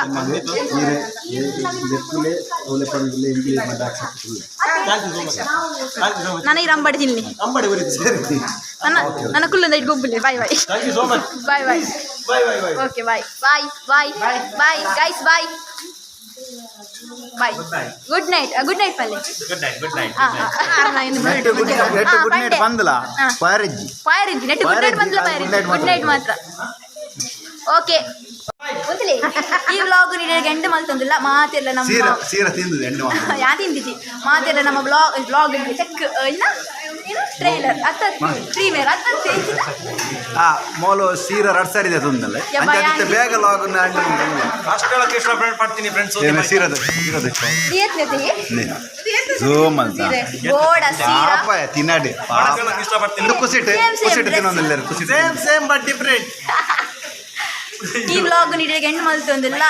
Speaker 3: ನಾನು ಈ ರಂಬಡಿ ತಿನ್ನಿ.
Speaker 11: ಅಂಬಡಿ ಬರೀ ಸೇರಿ
Speaker 3: ನನ್ನ ನನ್ನ ಕುಲ್ಲಿಂದ ಇಟ್ಟು ಗೊಬ್ಬಲಿ bye bye
Speaker 11: thank you so much
Speaker 3: bye bye
Speaker 11: bye bye bye
Speaker 3: okay bye bye bye bye guys bye bye good night good night ಪಲ್ಲೆ
Speaker 9: good night good night
Speaker 13: good night ಬಂದಲ? ಪಾರಜ್ಜಿ
Speaker 3: ಫೈರ್ ನೆಟ್ ಗುಡ್ ನೈಟ್ ಬಂದಲ ಫೈರ್ good night ಮಾತ್ರ. Okay ಗೊತ್ತಿಲ್ಲ ಈ vlog end ಗಂಟೆ ಮಲ್ತಂದಿಲ್ಲ ಮಾತೆಲ್ಲ ನಮ್ಮ
Speaker 13: ಸೀರೆ ಸೀರೆ ತಿಂದು ಎಣ್ಣೆ
Speaker 3: ಯಾ ತಿಂದಿದ್ದಿ? ಮಾತೆಲ್ಲ ನಮ್ಮ ಬ್ಲಾಗ್ ಬ್ಲಾಗ್ ಚೆಕ್ ಇನ್ನ ಟ್ರೈಲರ್ ಅತ್ತ ಪ್ರೀಮಿಯರ್ ಅತ್ತ
Speaker 13: ಆ ಮೋಲು ಸೀರ ರಡ್ ಸಾರಿದೆ ತುಂದಲ್ಲ
Speaker 3: ಯಬ್ಬ,
Speaker 13: ಅಂಚೆ
Speaker 3: ಯಾನ್-
Speaker 13: ಬೇಗ ಲಾಗ್
Speaker 11: ಇಷ್ಟ ಹೇಳಕ್ಕೆ ಮಾಡ್ತೀನಿ ಫ್ರೆಂಡ್ಸ್
Speaker 13: ಸೀರದ ಸೀರದ ಝೂಮ್ ಅಂತ.
Speaker 3: ಗೋಡ ಸೀರಾ?
Speaker 13: ಪಾಪ ತಿನ್ನಡಿ.
Speaker 11: ಹೇಳಕ್ಕೆ ಇಷ್ಟಪಡ್ತೀನಿ
Speaker 13: ಕುಸಿಟ್.
Speaker 3: Same, same
Speaker 13: ಕುಸಿಟ್. ತಿನ್ನೋದಿಲ್ಲ ಕುಸಿಟ್
Speaker 11: ಸೇಮ್ ಸೇಮ್ ಬಟ್ ಡಿಫ್ರೆಂಟ್
Speaker 3: ಈ ವ್ಲಾಗ್ ನೀಡಿ ಹೆಣ್ಣು ಮಲ್ತೊಂದಿಲ್ಲ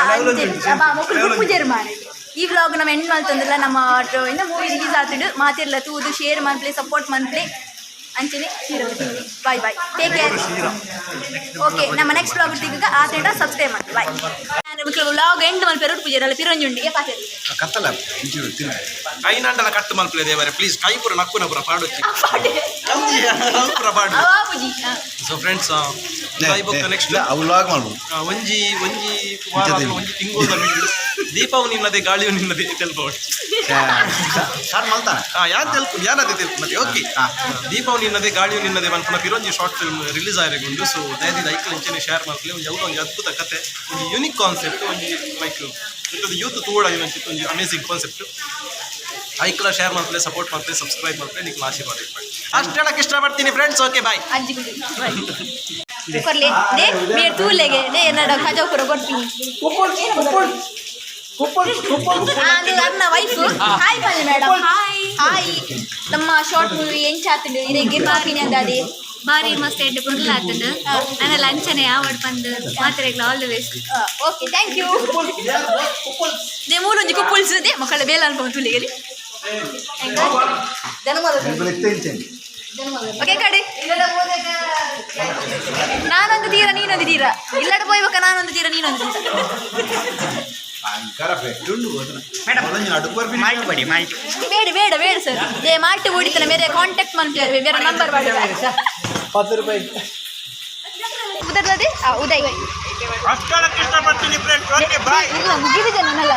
Speaker 3: ಮಕ್ಕಳು ಪೂಜೆ ಮಾಡಿ ಈ ವ್ಲಾಗ್ ನಮ್ಮ ಹೆಣ್ಣು ಮಲ್ತೊಂದಿಲ್ಲ ನಮ್ಮ ಇನ್ನ ಮೂವಿ ರಿಲೀಸ್ ಆಗ್ತಿದ್ದು ಮಾತಿರ್ಲ ತೂದು ಶೇರ್ ಮಂತ್ಲಿ ಸಪೋರ್ಟ್ ಮಂತ್ಲಿ ಅಂಚನೆ bye bye take care okay ನಮ್ಮ ನೆಕ್ಸ್ಟ್ ವ್ಲಾಗ್ ತೆಗಿಗ ಆ ತಿಂಡ ಸಬ್ಸ್ಕ್ರೈಬ್ ಮಾಡಿ ಬಾಯ್ ನಾನು ವ್ಲಾಗ್ ಎಂಡ್ ಮಲ್ ಪೆರೋಡ್ ಪೂಜೆ ಅಲ್ಲ ಪಿರಂಜುಂಡಿಗೆ ಪಾತಿರ್ಲಿ
Speaker 13: ಕತ್ತಲ ತಿನ್ನ
Speaker 11: ಕೈ ನಂಡಲ ಕಟ್ಟು ಮಲ್ಪಲೆ ದೇವರೇ ಪ್ಲೀಸ್ ಕೈ ಪುರ ನಕ್ಕುನ ಪುರ ಪಾಡೊಚ್ಚಿ ಪುರ ಪಾಡು
Speaker 3: ಅವಾ ಪೂಜಿ
Speaker 11: ಸೊ ಫ್ರೆಂಡ್ಸ್ ಬೊಕ್ಕ ನೆಕ್ಸ್ಟ್
Speaker 13: ಅವು ಲಾಗ್ ಮಾಡ್ಬೋದು.
Speaker 11: ಒಂಜಿ ಒಂಜಿ ವಾರ ಅಥವಾ ಒಂಜಿ ತಿಂಗಳು ಮಿಡ್ಡು ದೀಪವು ನಿನ್ನದೇ ಗಾಳಿಯು ನಿನ್ನದೇ ತೆಲ್ಪ
Speaker 13: ಸ್ಟಾರ್ಟ್ ಮಾಡ್ತಾನೆ
Speaker 11: ಹಾ ಯಾನ್ ತೆಲ್ಪು ಯಾನದೇ ತೆಲ್ಪು ಮತ್ತೆ? ಓಕೆ. ದೀಪವು ನಿನ್ನದೇ ಗಾಳಿಯು ನಿನ್ನದೇ ಮನ್ಪುನ ಪಿರೊಂಜಿ ಶಾರ್ಟ್ ಫಿಲ್ಮ್ ರಿಲೀಸ್ ಆಯ್ರೆಗುಂಡು ಸೊ ದಯದಿಂದ ಐಕ್ಲ ಇಂಚನೆ ಶೇರ್ ಮಾಡ್ಲಿ ಒಂದು ಯಾವುದೋ ಒಂದು ಅದ್ಭುತ ಕತೆ. ಒಂದು ಯುನಿಕ್ ಕಾನ್ಸೆಪ್ಟ್ ಒಂದು ಲೈಕ್ ಇಂಥದ್ದು ಯೂತ್ ತೂಡ ಏನಂತಿತ್ತು ಒಂದು ಅಮೇಸಿಂಗ್ ಕಾನ್ಸೆಪ್ಟ್ ಐಕ್ಲ ಶೇರ್ ಮಾಡ್ಲಿ ಸಪೋರ್ಟ್ ಮಾಡ್ತೇನೆ ಸಬ್ಸ್ಕ್ರೈಬ್ ಮಾಡ್ಲಿ ನಿಮ್ಗೆ ಆಶೀರ್ವಾದ ಇರ್ಬೇಕು. ಅಷ್ಟು ಹೇಳಕ್ಕೆ ಇಷ್ಟಪಡ್ತೀನಿ ಫ್ರೆಂಡ್ಸ್ ಓಕೆ ಬಾಯ್
Speaker 3: ಮೇರ್ ತೂಲೆಗೆ ದೇ ನಡ ಖಜಾಪುರ ಕೊಡ್ತೀನಿ ಅದು ನನ್ನ ವೈಫ್ ಹಾಯ್ ಬನ್ನಿ ಮೇಡಮ್ ಹಾಯ್ ಹಾಯ್ ನಮ್ಮ ಶಾರ್ಟ್ ಮೂವಿ ಎಂಚಾತುಂಡು ಇದೆ ಗಿರ್ಮಾಪಿನಿ ಅಂದಾದೆ
Speaker 12: ಬಾರಿ ಮಸ್ತ್ ಎಡ್ಡೆ ಪುರ್ಲ ಆಗ್ತದೆ ನನ್ನ ಲಂಚನೆ ಯಾವಡ್ ಬಂದು ಮಾತ್ರೆಗ್ಲ all the best
Speaker 3: okay thank you they ಮೂಲೊಂಜಿ ಕುಪ್ಪುಲ್ಸ್ ದೇ ಮಕ್ಕಳ ಬೇಲ ಅನ್ಕೊಂಡು ತುಳಿಗಲಿ ಓಕೆ ಕಡೆ ನಾನೊಂದು ತೀರ ನೀನೊಂದು ತೀರ ಇಲ್ಲಡ ಪೋಯ್ಬೇಕ ನಾನೊಂದು ತೀರ ನೀನೊಂದು ತೀರ
Speaker 9: ಮಾಹಿತಿ ಕೊಡಿ ಮಾಹಿತಿ
Speaker 3: ಬೇಡ ಬೇಡ ಬೇಡ ಸರ್ ಏ ಮಾಟ್ಟು ಓಡಿತನ ಬೇರೆ ಕಾಂಟ್ಯಾಕ್ಟ್ ಮಾಡ್ತೀವಿ ಬೇರೆ ನಂಬರ್ ಮಾಡಿ ಉದರ್ಲದೆ ಆ, ಉದಯ್
Speaker 11: ಅಷ್ಟು ಹೇಳಕ್ಕೆ ಇಷ್ಟಪಡ್ತೀನಿ ಫ್ರೆಂಡ್ಸ್ ಓಕೆ ಬಾಯ್
Speaker 3: ಇಲ್ಲ ಮುಗಿದಿದೆ ನನ್ನಲ್ಲ.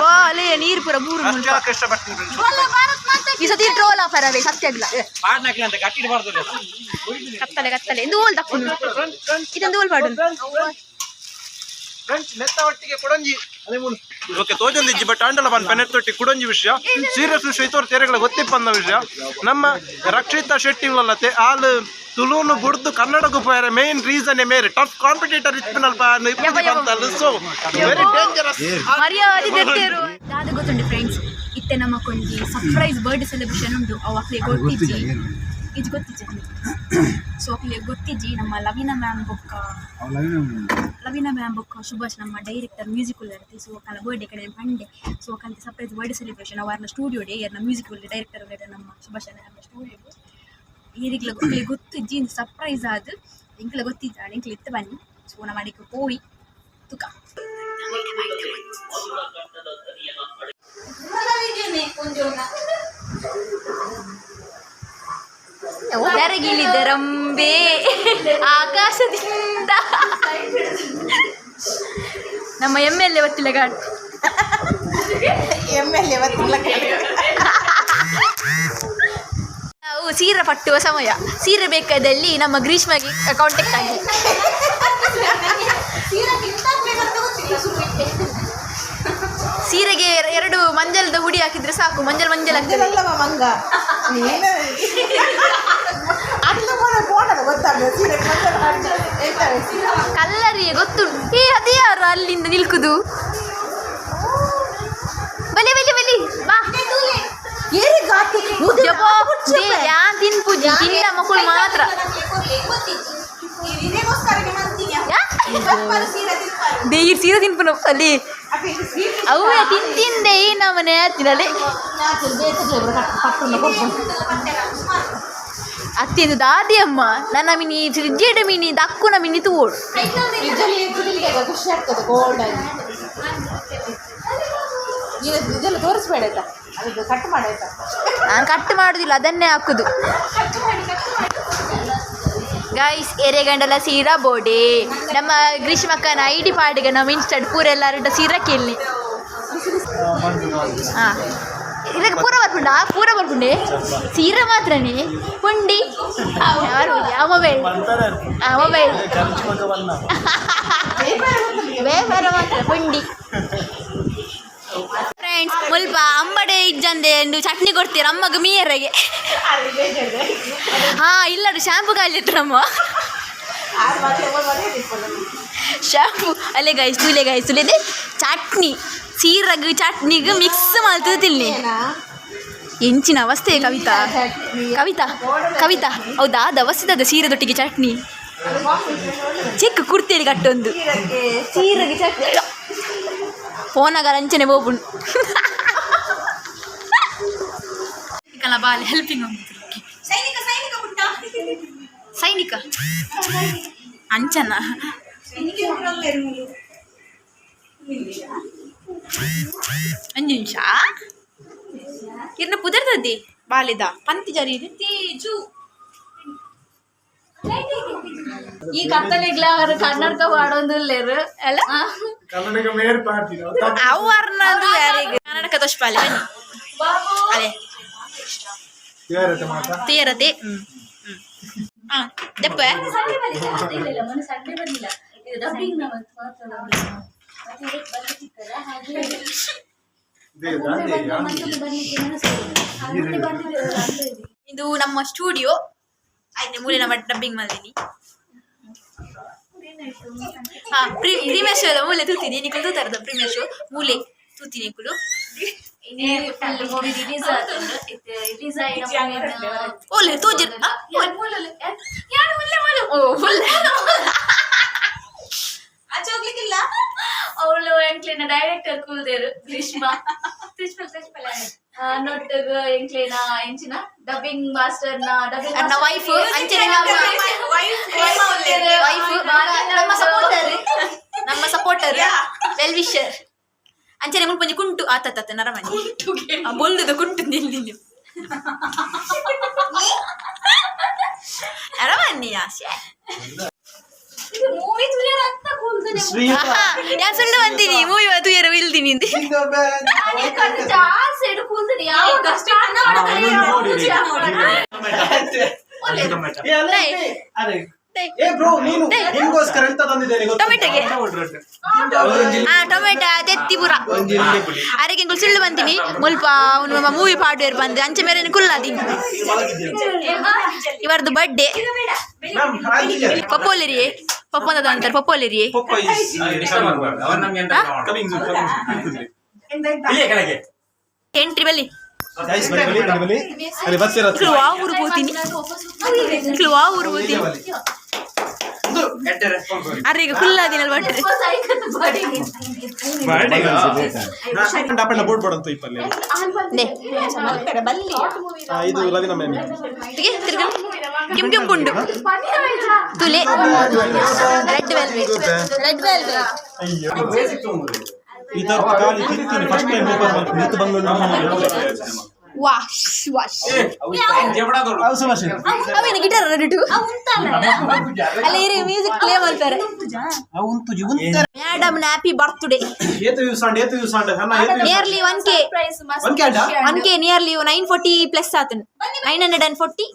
Speaker 3: ಬಾಲೆ ನೀರು ಪೂರ ಮೂರು
Speaker 11: ಅಷ್ಟು ಹೇಳಕ್ಕೆ ಇಷ್ಟಪಡ್ತೀನಿ ಫ್ರೆಂಡ್ಸ್
Speaker 3: ಈ ಸತಿ ಟ್ರೋಲ್ ಆಫರ್ ಅವೇ ಸತ್ಯ ಇಲ್ಲ.
Speaker 9: ಪಾಡ್ನಕ್ಲಿ ಅಂತ
Speaker 3: ಕತ್ತಲೆ ಕತ್ತಲೆ. ಎಂದು ಓಲ್ ತಕ್ಕೊಂಡು ಇದೊಂದು ಓಲ್ ಪಾಡು
Speaker 11: ಫ್ರೆಂಡ್ಸ್ ನೆತ್ತ ಒಟ್ಟಿಗೆ ಕುಡಂಜಿ. ಓಕೆ ತೋಜೊಂದು ಇಜ್ಜಿ ಬಟ್ ಆಂಡಲ ಪನ್ ಪೆನೆ ತೊಟ್ಟಿ ಕುಡಂಜಿ ವಿಷಯ. ಸೀರಿಯಸ್ ವಿಷಯ ಇತೋರ್ ತೆರೆಗಳ ಗೊತ್ತಿಪ್ಪಂದ ವಿಷಯ. ನಮ್ಮ ರಕ್ಷಿತಾ ಶೆಟ್ಟಿ ಉಳ್ಳತೆ ಆಲ್ ತುಲೂನು ಬುಡ್ದು ಕನ್ನಡಕ್ಕೂ ಪೋಯರೆ. ಮೇನ್ ರೀಸನ್ ಮೇರೆ. ಟಫ್ ಕಾಂಪಿಟೇಟರ್ ಇತ್ತಿನಲ್ಪ ಬಂತಲ್ಲ ಸೊ ವೆರಿ ಡೇಂಜರಸ್
Speaker 3: ಮರ್ಯಾದೆ ತೆತ್ತೇರು ದಾದ ಗೊತ್ತುಂಡು ಫ್ರೆಂಡ್ಸ್ ಇತ್ತೆ ನಮ್ಮ ಕೊಂಜಿ ಸರ್ಪ್ರೈಸ್ ಬರ್ಡೇ ಸೆಲೆಬ್ರೇಷನ್ ಉಂಟು. ಅವು ಅಕ್ಲೆ ಗೊತ್ತಿಜ್ಜಿ ಇದು ಗೊತ್ತಿಜ್ಜಿ ಸೊ ಅಕ್ಲೆ ಗೊತ್ತಿಜ್ಜಿ ನಮ್ಮ ಲವಿನ ಮ್ಯಾಮ್ ಬೊಕ್ಕ. ಲವಿನ ಮ್ಯಾಮ್ ಬೊಕ್ಕ ಸುಭಾಷ್ ನಮ್ಮ ಡೈರೆಕ್ಟರ್ ಮ್ಯೂಸಿಕ್ ಇರ್ತಿ ಸೊ ಅಕ್ಕಲ ಬರ್ಡೇ ಕಡೆ ಮಂಡೆ ಸೊ ಅಕ್ಕಂತ ಸರ್ಪ್ರೈಸ್ ಬರ್ಡೇ ಸೆಲೆಬ್ರೇಷನ್ ಅವರ್ನ ಸ್ಟುಡಿಯೋ ಡೇ ಯಾರನ್ನ ಮ್ಯೂಸಿಕ್ ಡೈರೆಕ್ಟರ್ ನಮ್ಮ ಸುಭಾಷ್ ನಮ್ಮ ಸ್ಟುಡಿಯೋ ಈರಿಗ್ಲ ಅಕ್ಲೆ ಗೊತ್ತಿಜ್ಜಿ ಸರ್ಪ್ರೈಸ್ ಆದ್ ಎಂಕ್ಲ ಗೊತ್ತಿದ್ದಾಳೆ. ಎಂಕ್ಲ ಇತ್ತು ಬನ್ನಿ. ಸೊ ನಮ್ಮ ಅಡಿಗೆ ಹೋಯ್ ತುಕ. ಬೆರಗಿಳಿದ ರಂಬೆ. ಆಕಾಶದಿಂದ. ನಮ್ಮ ಎಂ ಎಲ್ ಎ ಒತ್ತಿಲ್ಲ ಗಾಡ್.
Speaker 10: ಎಂ ಎಲ್ ಎ ಬರ್ತಿಲ್ಲ
Speaker 3: ನಾವು ಸೀರೆ ಪಟ್ಟುವ ಸಮಯ. ಸೀರೆ ಬೇಕಾದಲ್ಲಿ ನಮ್ಮ ಗ್ರೀಷ್ಮಗೆ ಕಾಂಟ್ಯಾಕ್ಟ್ ಆಗಿ. ಸೀರೆಗೆ ಎರಡು ಮಂಜಲದ ಹುಡಿ ಹಾಕಿದ್ರೆ ಸಾಕು. ಮಂಜಲ್ ಮಂಜಲ್ ಆಗ್ತದೆ.
Speaker 10: ಮಂಗ ನೀನು ಅಲ್ಲ ಮೊನ್ನೆ ಫೋಟೋದ ಗೊತ್ತಾಗ ಸೀರೆ ಮಂಜಲ ಹಾಕಿ ಹೇಳ್ತಾರೆ ಸೀರೆ
Speaker 3: ಕಲ್ಲರಿಗೆ ಗೊತ್ತುಂಟು ಏ ಅದೇ ಯಾರು ಅಲ್ಲಿಂದ ನಿಲ್ಕುದು ಬಲಿ ಬಲಿ ಬಲಿ ಬಾ
Speaker 10: ಏರಿ ಗಾತಿ
Speaker 3: ಯಬ್ಬಾ, ದೇ, ಯಾನ್ ತಿನ್ಪುಜಿ ತಿನ್ನ ಮಕ್ಕಳು ಮಾತ್ರ
Speaker 10: ಇದೇಗೋಸ್ಕರ ಮಂತಿಗೆ
Speaker 3: ಯಾ?
Speaker 10: ಪಪ್ಪ
Speaker 3: ದೇ ಈ ಸೀರೆ ತಿನ್ಪುನ ಅಲ್ಲಿ ಅವು ತಿಂತಿಂದೆ ಈ ನಮ್ಮನೆ ಹತ್ತಿರಲ್ಲಿ ಅತ್ತೆದು ದಾದಿ ಅಮ್ಮ ನನ್ನ ಮಿನಿ ಫ್ರಿಜ್ಜೆಡ ಮಿನಿ ದಕ್ಕುನ ಮಿನಿ ತೂಡು
Speaker 10: ಖುಷಿ ಆಗ್ತದೆ ಗೋಲ್ಡ್ ಆಗಿ. ನೀನು ಇದೆಲ್ಲ ತೋರಿಸ್ಬೇಡ ಆಯ್ತಾ? ಅದು ಕಟ್
Speaker 3: ನಾನು ಕಟ್ ಮಾಡುದಿಲ್ಲ ಅದನ್ನೇ ಹಾಕುದು. ಗೈಸ್ ಎರೆಗಂಡಲ ಸೀರಾ ಬೋಡೆ. ನಮ್ಮ ಗ್ರೀಷ್ಮಕ್ಕನ ಐಡಿ ಡಿ ಪಾಡಿಗೆ ನಮ್ಮ ಇನ್ಸ್ಟಡ್ ಪೂರ ಸೀರಾ ಕೇಳಿ ಹಾ ಇದಕ್ಕೆ ಪೂರ ಬರ್ಕೊಂಡ? ಪೂರ ಬರ್ಕೊಂಡೆ? ಸೀರೆ ಮಾತ್ರನೇ? ಪುಂಡಿ ಆ ಮೊಬೈಲ್ ಆ ಮೊಬೈಲ್ ಮಾತ್ರ ಪುಂಡಿ ಫ್ರೆಂಡ್ಸ್ ಮುಲ್ಪ ಅಂಬಡೆ ಇಜ್ಜಂದೆ ಎಂದು ಚಟ್ನಿ ಕೊಡ್ತೀರ ಅಮ್ಮಗ ಮೀಯರಿಗೆ ಹಾ ಇಲ್ಲ ಶಾಂಪು ಕಾಲಿತ್ತು ನಮ್ಮ. ಶಾಂಪು ಅಲ್ಲೇ ಗಾಯಿಸ್ತು ಇಲ್ಲೇ ಗಾಯಿಸ್ತು ತುಲೆದೆ ಚಟ್ನಿ ಸೀರಗ್ ಚಟ್ನಿಗೆ ಮಿಕ್ಸ್ ಮಾಡ್ತದೆ ತಿನ್ನಿ. ಎಂಚಿನ ಅವಸ್ಥೆ ಕವಿತಾ. ಕವಿತಾ ಕವಿತಾ ಹೌದಾ? ಅದು ಸೀರೆದೊಟ್ಟಿಗೆ ಚಟ್ನಿ. ಚಿಕ್ಕ ಕುರ್ತಿಯಲ್ಲಿ ಕಟ್ಟೊಂದು. ಸೀರೆಗೆ ಚಟ್ನಿ ಫೋನಾಗ ಅಂಚನೆ ಬೋಪುಂಡು ಕಲ ಬಾಲೆ ಹೆಲ್ಪಿಂಗ್ ಸೈನಿಕ ಅಂಚನ. ಒಂದು ನಿಮಿಷ. ಇರ್ನ ಕುದಿರ್ತದೆ ಬಾಲಿದ. ಪಂತಿ ಜರಿ ತೇಜು. ಈ ಕತ್ತಲಿಗ್ಲ ಕನ್ನಡಕ ಮಾಡೋದಿಲ್ಲೇರು ಅಲ್ಲ?
Speaker 4: ಕನ್ನಡಕ ಮೇರ್ ಪಾರ್ಟಿ
Speaker 3: ಅರ್ನದು ಯಾರಿಗೆ? ಕನ್ನಡಕ ದೋಷಪಾಲಿ ಬನ್ನಿ. ಅದೇ. ತೀರತೆ ಹ್ಮ್. ಹ್ಮ್. ಆ ದಪ್ಪ. ಇದು ನಮ್ಮ ಸ್ಟುಡಿಯೋ ಆಯ್ತು ಮೂಲೆ ನಮ್ಮ ಡಬ್ಬಿಂಗ್ ಮಾಡಿದೀನಿ ಹಾ ಪ್ರೀ ಪ್ರೀಮಿಯರ್ ಶೋ ಮೂಲೆ ತೂತೀನಿ ನಿಕ್ಕಳು ತೂತಾರದ ಪ್ರೀಮಿಯರ್ ಶೋ ಮೂಲೆ ತೂತೀನಿ ನಿಕ್ಕಳು ಓಲೆ ತೂಜಿರ್. ಓ ಫುಲ್
Speaker 8: ಅವಳು ಎಂಕ್ಲಿನ ಡೈರೆಕ್ಟರ್ ಕೂಲ್ದೇರು ಗ್ರೀಷ್ಮಾ. ನೊಟ್ಟಗ ಎಂಕ್ಲಿನ ಎಂಚಿನ ಡಬ್ಬಿಂಗ್ ಮಾಸ್ಟರ್ನ ಡಬ್ಬಿಂಗ್
Speaker 3: ನನ್ನ ವೈಫ್ ಅಂಚನೆ ವೈಫ್ ನಮ್ಮ ಸಪೋರ್ಟರ್ ನಮ್ಮ ಸಪೋರ್ಟರ್ ವೆಲ್ ವಿಶರ್ ಅಂಚನೆ ಮುಲ್ಪ ಕುಂಟು. ಆತತ್ತ ನರಮಣಿ ಬೊಲ್ದುದ ಕುಂಟು ನಿಲ್ಲಿ [laughs] ನರಮಣಿ ಆಶೆ
Speaker 8: ಮೂವಿ ತುಳಿಯೋದು ಅಂತ ಕೂಲ್ದು
Speaker 3: ಯಾ ಸುಳ್ಳು ಅಂತೀನಿ ಮೂವಿ ಅದು ಯಾರು ಇಲ್ದಿನಿ ಅಂತ
Speaker 11: ಏ ಬ್ರೋ ನೀನು ನಿಮಗೋಸ್ಕರ ಎಂತ ತಂದಿದ್ದೇನೆ
Speaker 3: ಟೊಮೆಟೊಗೆ. ಹಾ ಟೊಮೆಟೊ ತೆತ್ತಿ ಅರೆ ಅರೆಗೆ ಸುಳ್ಳು ಬಂತೀನಿ. ಮುಲ್ಪ ಅವನು ಮೂವಿ ಪಾಡ್ವೇರ್ ಬಂದು ಅಂಚೆ ಮೇಲೆ ಕುಲ್ಲಾದಿ ಇವರದ್ದು ಬರ್ಡೇ ಪಪ್ಪೋಲಿರಿ ಪಪ್ಪಂದದ ಅಂತಾರೆ ಪಪ್ಪೋಲಿರಿ ಎಂಟ್ರಿ ಬಲ್ಲಿ.
Speaker 11: ಬಸ್ ಇರತ್ತೆ
Speaker 3: ಕ್ಲುವಾ ಊರು ಹೋತೀನಿ ಹೋತೀನಿ ಅರೆಗೆ ಕುಲ್ಲಾದಿನಲ್ ಬಟ್ರೆ
Speaker 11: ಅಪ್ಪಣ್ಣ ಬೋರ್ಡ್ ಬೋರ್ಡ್ ಇಪ್ಪಲ್ಲಿ. ಇದು. ಲವಿನ ಮೇಮಿ
Speaker 3: ತಿಗೆ ತಿರ್ಗ. ಕೆಂಪು ಕೆಂಪುಂಡು ತುಲೆ. ರೆಡ್ ವೆಲ್ವೆಟ್ ರೆಡ್ ವೆಲ್ವೆಟ್
Speaker 11: ಅಯ್ಯೋ ಇದರ ಕಾಲಿ ತಿಂತೀನಿ. ಫಸ್ಟ್ ಟೈಮ್ ಬಂದು ಇದು ಬಂದು
Speaker 3: ವಾಶ್ ವಾಶ್ ಅವೇನು ಗಿಟಾರ್ ರೆಡು ಅಲ್ಲ ಇರಿ ಮ್ಯೂಸಿಕ್ ಪ್ಲೇ ಮಾಡ್ತಾರೆ. Madam happy birthday nearly one K
Speaker 11: one
Speaker 3: K nearly nine forty plus ಆತನು. Nine hundred and forty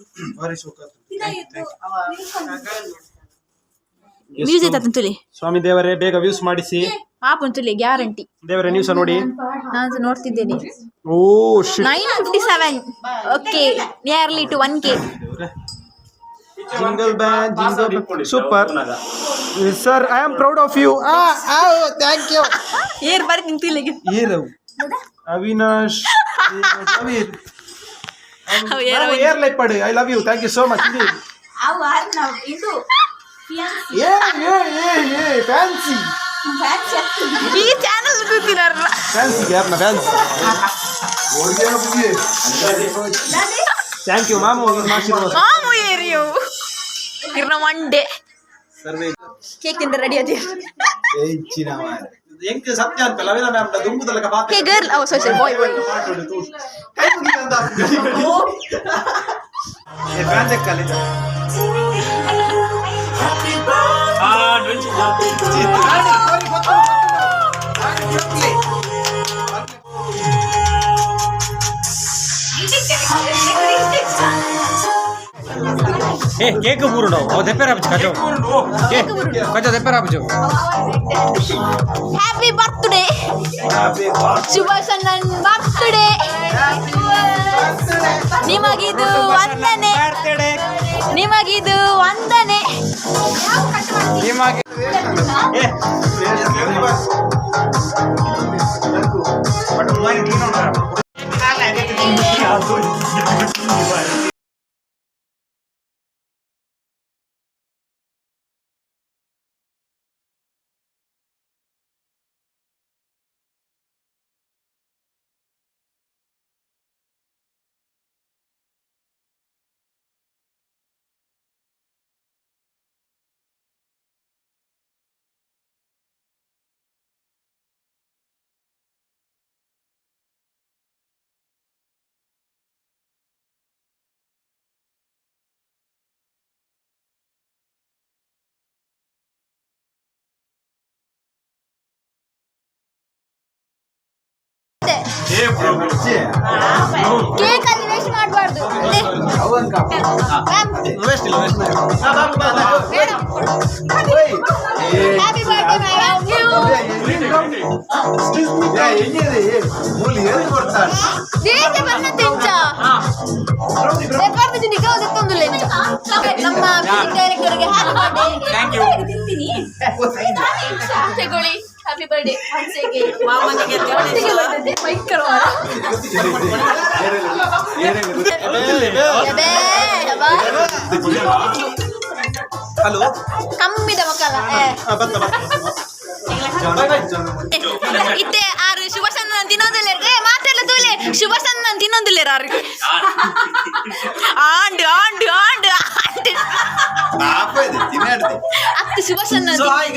Speaker 3: music ಆತನು ತುಲಿ.
Speaker 11: ಸ್ವಾಮಿ ದೇವರೇ ಬೇಗ ವ್ಯೂಸ್ ಮಾಡಿಸಿ.
Speaker 3: ಪಾಪನ್ ತುಲಿ ಗ್ಯಾರಂಟಿ
Speaker 11: ದೇವರೇ ನೀವು ಸಹ ನೋಡಿ.
Speaker 3: ನಾನು ನೋಡ್ತಿದ್ದೇನೆ.
Speaker 11: ಓ shit
Speaker 3: nine fifty seven okay nearly two one K
Speaker 11: jingle band jingle super sir I am proud of you ಆ ಥ್ಯಾಂಕ್ ಯು
Speaker 3: ಏರ್ ಬರ್ ತುಲಿಗೆ.
Speaker 11: ಏರು. ಅವಿನಾಶ್ ಅವಿರ್.
Speaker 3: ಅವ್ ಏರ್
Speaker 11: ಲೈಕ್ ಪಡಿ. I love you thank you so much
Speaker 10: ಅವು ಇದು
Speaker 4: ಏ ಏ ಏ ಏ ಫ್ಯಾನ್ಸಿ
Speaker 3: ಈ ಚಾನಲ್ ಕೂತಿದಾರ
Speaker 11: ಫ್ಯಾನ್ಸಿ ಗ್ಯಾಪ್ನ ಫ್ಯಾನ್ಸಿ ಥ್ಯಾಂಕ್ ಯು ಮ್ಯಾಮ್ ಮಾಡ್ಸಿರೋ
Speaker 3: ಮಾಮು ಏರಿಯೋ ಇರ್ನ ಮಂಡೆ
Speaker 11: ಸರ್ವೇ
Speaker 3: ಕೇಕ್ ತಿಂದ ರೆಡಿ ಅದೇ
Speaker 11: ಹೆಚ್ಚಿನ ಎಂಕ್ ಸತ್ಯ ಅಂತ ಲವೇನ ಮ್ಯಾಮ್ ದುಂಬು ತಲಕ
Speaker 3: ಹೇ ಗರ್ಲ್ ಓ ಸಾರಿ ಸಾರಿ ಬಾಯ್ ಬಾಯ್
Speaker 11: ಫ್ಯಾನ್ ತೆಕ್ಕಲ್ಲಿ
Speaker 9: ಏ ಕೇಕ್ ಬೂರುಡು ಅವು ದೆಪ್ಪೆ ರಾಬಜು ಕಜೋ ಕಜೋ ದೆಪ್ಪೆ ರಾಬಜು
Speaker 3: ಹ್ಯಾಪಿ ಬರ್ತ್ಡೇ ಶುಭ ಸಣ್ಣನ್ ಬರ್ತ್ಡೇ ನಿಮಗಿದು ವಂದನೆ. ನಿಮಗಿದು ವಂದನೆ. ಕೇಕ್ ಅಲ್ಲಿ ವೇಸ್ಟ್ ಮಾಡಬಾರ್ದು. ಹ್ಯಾಪಿ ಲೆಂಚ. ನಮ್ಮ ಡೈರೆಕ್ಟರ್ಗೆ ಹ್ಯಾಪಿ ತಗೊಳ್ಳಿ. ಹ್ಯಾಪಿ ಬರ್ತ್ಡೇ ಮನ್ಸಿಗೆ ಮಾಮನಿಗೆ ಬರ್ತ್ಡೇ ಭಯಂಕರ
Speaker 11: ಹಲೋ?
Speaker 3: ಕಮ್ಮಿದ ಮಕ್ಕಳ. ಏ.
Speaker 11: ಬತ್ತ ಬತ್ತ
Speaker 3: ಇತ್ತೆ ಆರು ಶುಭ ಸಂದನ ತಿನ್ನೋದಿಲ್ಲ ಏ ಮಾತೆಲ್ಲ ತೂಲೆ ಶುಭ ಸಂದನ ತಿನ್ನೋದಿಲ್ಲ ಆರು ಆಂಡು ಆಂಡು ಆಂಡು ಆಂಡು ಅತ್ತು ಶುಭ ಸಂದನ
Speaker 11: so hi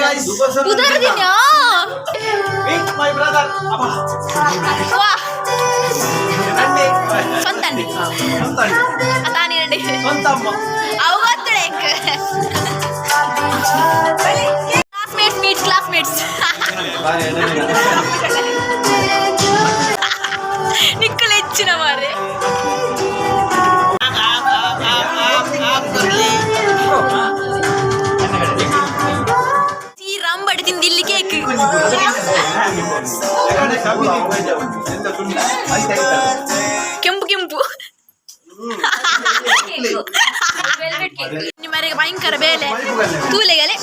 Speaker 11: classmates meets classmates నిక్కులు
Speaker 3: ఇచ్చిన
Speaker 11: మరి
Speaker 3: శ్రీరామ్ పడిచింది
Speaker 11: కెంపు కెంపు.
Speaker 3: వెల్వెట్ కేక్
Speaker 11: ಸ್ವಂತ ಅಮ್ಮ
Speaker 3: ಅವು ಗೊತ್ತಡೆ ಕ್ಲಾಸ್ಮೇಟ್ಸ್ ಮೀಟ್ಸ್ ಕ್ಲಾಸ್ಮೇಟ್ಸ್ ನಿಕ್ಕಲು ಹೆಚ್ಚಿನ ಮಾರೆ ರಂಬಡಿ ತಿಂದು ಇಲ್ಲಿ ಕೇಕ್ ಕೆಂಪು ಕೆಂಪು ನಿಮ್ಮರಿಗೆ ಭಯಂಕರ ಬೇಲೆ ತೂಲೆಗಲೆ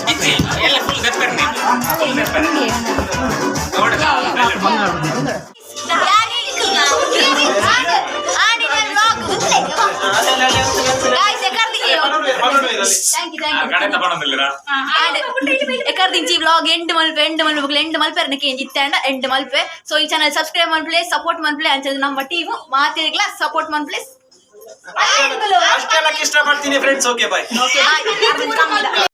Speaker 3: ಎಕರ್ದಿಂಚಿ ಬ್ಲಾಗ್ ಎಂಡ್ ಮಲ್ಪೆ ಎಂಡ್ ಮಲ್ಪೆ ಎಂಡ್ ಮಲ್ಪೆ ನನಗೆ ಇತ್ತಂಡ ಎಂಡ್ ಮಲ್ಪೆ ಸೊ ಈ ಚಾನಲ್ ಸಬ್ಸ್ಕ್ರೈಬ್ ಮಲ್ಪೆ ಸಪೋರ್ಟ್ ಮಲ್ಪೆ ಅಂತ ನಮ್ಮ ಟೀಮು ಮಾತಿರ್ಗ್ಲ ಸಪೋರ್ಟ್ ಮಲ್ಪೆ
Speaker 11: ಅಷ್ಟೆಲ್ಲ ಇಷ್ಟಪಡ್ತೀನಿ ಫ್ರೆಂಡ್ಸ್
Speaker 3: ಓಕೆ ಬಾಯ್